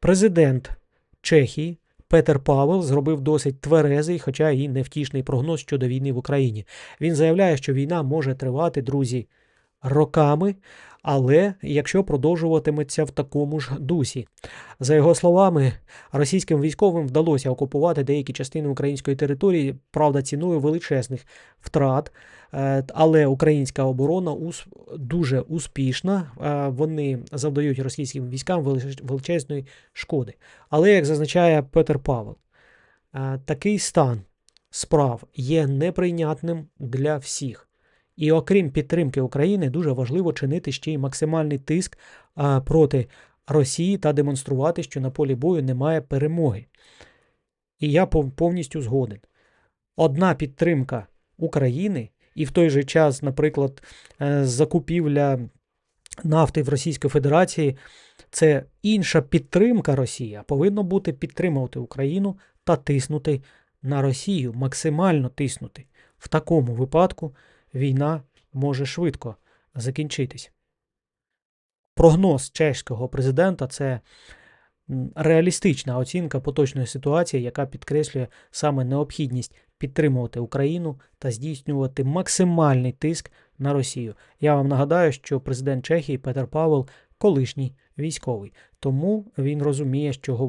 Президент Чехії Петер Павел зробив досить тверезий, хоча і невтішний прогноз щодо війни в Україні. Він заявляє, що війна може тривати, друзі, роками, але якщо продовжуватиметься в такому ж дусі. За його словами, російським військовим вдалося окупувати деякі частини української території, правда, ціною величезних втрат. Е, Але українська оборона дуже успішна. Е, Вони завдають російським військам величезної шкоди. Але, як зазначає Петер Павел, е, такий стан справ є неприйнятним для всіх. І окрім підтримки України, дуже важливо чинити ще й максимальний тиск проти Росії та демонструвати, що на полі бою немає перемоги. І я повністю згоден. Одна підтримка України і в той же час, наприклад, е, закупівля нафти в Російської Федерації це інша підтримка Росії, повинно бути підтримувати Україну та тиснути на Росію, максимально тиснути. В такому випадку війна може швидко закінчитись. Прогноз чеського президента це реалістична оцінка поточної ситуації, яка підкреслює саме необхідність підтримувати Україну та здійснювати максимальний тиск на Росію. Я вам нагадаю, що президент Чехії Петер Павел колишній військовий, тому він розуміє, що говорить.